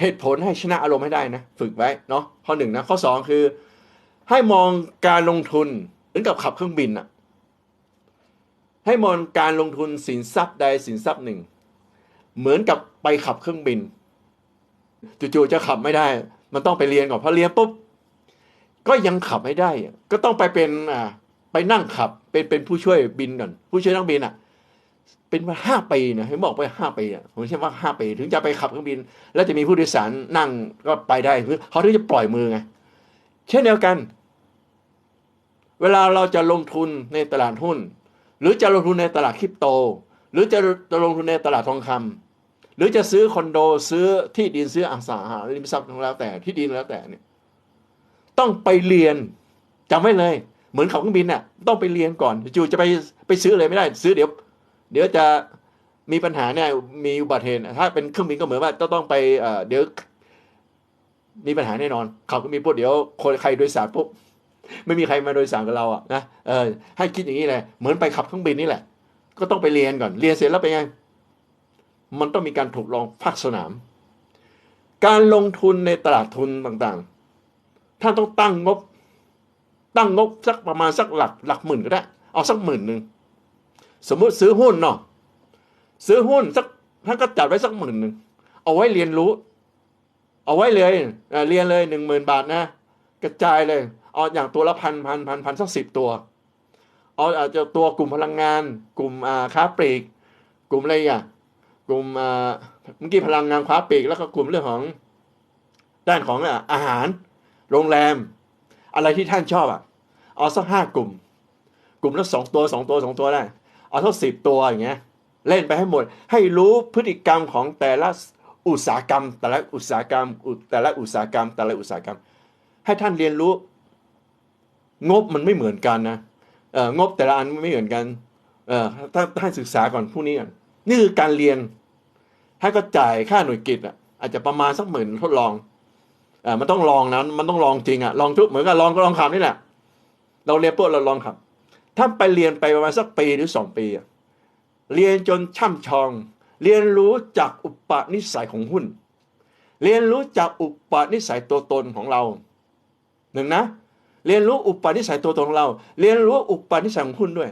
เหตุผลให้ชนะอารมณ์ให้ได้นะ ฝึกไว้เนาะข้อหนึ่งนะ ข้อสองคือ ให้มองการลงทุนเหมือนกับขับเครื่องบินอะให้มองการลงทุนสินทรัพย์ใดสินทรัพย์หนึ่ง เหมือนกับไปขับเครื่องบินจู่ๆจะขับไม่ได้ มันต้องไปเรียนก่อนพอเรียนปุ๊บก็ยังขับไม่ได้ ก็ต้องไปเป็นอ่าไปนั่งขับเป็นเป็นผู้ช่วยบินก่อน ผู้ช่วยนักบินอะ เป็นมาห้าปีนะเห็นบอกไปห้าปีอะผมเชื่อว่าห้าปี ถึงจะไปขับเครื่องบิน แล้วจะมีผู้โดยสารนั่งก็ไปได้คือเขาถึงจะปล่อยมือไงเช่นเดียวกัน เวลาเราจะลงทุนในตลาดหุ้น หรือจะลงทุนในตลาดคริปโต หรือจะจะลงทุนในตลาดทองคำหรือจะซื้อคอนโดซื้อที่ดินซื้ออสังหาริมทรัพย์ทั้งแล้วแต่ที่ดินแล้วแต่เนี่ย ต้องไปเรียนจำไว้เลย เหมือนขับเครื่องบินน่ะต้องไปเรียนก่อนจู่จะไปไปซื้อเลยไม่ได้ ซื้อเดี๋ยว เดี๋ยวจะมีปัญหาเนี่ยมีอุบัติเหตุถ้าเป็นเครื่องบินก็เหมือนว่าต้องต้องไปเดี๋ยวมีปัญหาแน่นอนเครื่องบินปุ๊บเดี๋ยวคนใครโดยสารปุ๊บไม่มีใครมาโดยสารกับเราอะนะเออให้คิดอย่างนี้เลยเหมือนไปขับเครื่องบินนี่แหละ ก็ต้องไปเรียนก่อนเรียนเสร็จแล้วเป็นไงมันต้องมีการทดลองภาคสนาม การลงทุนในตลาดทุนต่างๆ ท่านต้องตั้งงบ ตั้งงบสักประมาณสักหลักหลักหมื่นก็ได้ เอาสักหมื่นหนึ่ง สมมุติซื้อหุ้นเนาะซื้อหุ้นสักท่านก็จัดไว้สักหมื่นหนึ่งเอาไว้เรียนรู้ เอาไว้เลยเเรียนเลยหนึ่งหมื่นบาทนะ กระจายเลยเอาอย่างตัวละพันพันพันพันสักสิบตัวเอาอาจจะตัวกลุ่มพลังงาน กลุ่มอ่าค้าปลีก กลุ่มอะไรอะกลุ่มอ่าเมื่อกี้พลังงานค้าปลีกแล้วก็กลุ่มเรื่องของด้านของอาหาร โรงแรม อะไรที่ท่านชอบอะ เอาสักห้ากลุ่ม กลุ่มละสองตัวสองตัวสองตัวได้ เอาเท่าสิบตัวอย่างเงี้ยเล่นไปให้หมด ให้รู้พฤติกรรมของแต่ละอุตสาหกรรม แต่ละอุตสาหกรรมแต่ละอุตสาหกรรม แต่ละอุตสาหกรรม ให้ท่านเรียนรู้ งบมันไม่เหมือนกันนะเอองบแต่ละอันไม่เหมือนกันเออถ้าท่านศึกษาก่อนพวกนี้ก่อนนี่คือการเรียนให้ก็จ่ายค่าหน่วยกิจอะอาจจะประมาณสักหมื่นทดลองอ่ามันต้องลองนะมันต้องลองจริงอะลองทุกเหมือนกับลองก็ลองขับนี่แหละเราเรียนปุ๊บเราลองขับ ถ้าไปเรียนไปประมาณสักปีหรือสองปีอะเรียนจนช่ำชอง เรียนรู้จากอุปนิสัยของหุ้น เรียนรู้จากอุปนิสัยตัวตนของเราหนึ่งนะ เรียนรู้อุปนิสัยตัวตนของเรา เรียนรู้อุปนิสัยของหุ้นด้วย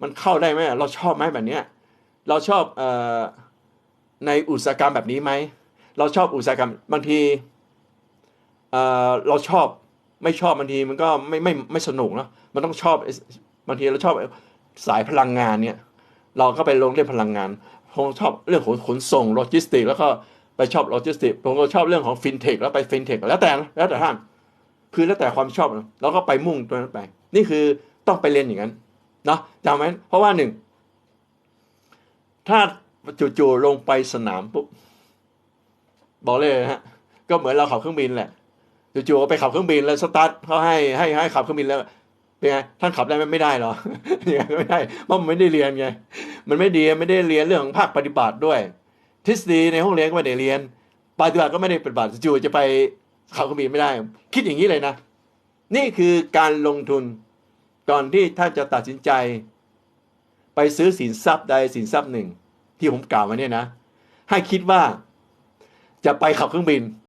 มันเข้าได้ไหมเราชอบไหมแบบเนี้ยเราชอบออในอุตสาหกรรมแบบนี้ไหมเราชอบอุตสาหกรรมบางทีเเราชอบไม่ชอบบางทีมันก็ไม่ไม่ไม่สนุกเนาะมันต้องชอบ บางทีเราชอบสายพลังงานเนี่ยเราก็ไปลงเรื่องพลังงานผมชอบเรื่องของขนส่งโลจิสติกแล้วก็ไปชอบโลจิสติกผมก็ชอบเรื่องของฟินเทคแล้วไปฟินเทคแล้วแต่แล้วแต่ท่านคือแล้วแต่ความชอบนะเราก็ไปมุ่งตัวนั้นไป นี่คือต้องไปเรียนอย่างนั้นเนาะจำไว้เพราะว่าหนึ่งถ้าจู่ๆลงไปสนามปุ๊บบอกเลยฮะก็เหมือนเราขับเครื่องบินแหละจู่ๆไปขับเครื่องบินแล้วสตาร์ทเขาให้ให้ให้ขับเครื่องบินแล้ว เป็นไงท่านขับได้ไหมไม่ได้หรอย่างไม่ได้เพราะมันไม่ได้เรียนไงมันไม่ดีไม่ได้เรียนเรื่องของภาคปฏิบัติด้วย ทฤษฎีในห้องเรียนก็ไม่ได้เรียนปฏิบัติก็ไม่ได้ปฏิบัติจู่จะไปขับเครื่องบินไม่ได้ คิดอย่างนี้เลยนะ นี่คือการลงทุนก่อนที่ท่านจะตัดสินใจ ไปซื้อสินทรัพย์ใดสินทรัพย์หนึ่ง ที่ผมกล่าวมาเนี่ยนะ ให้คิดว่าจะไปขับเครื่องบิน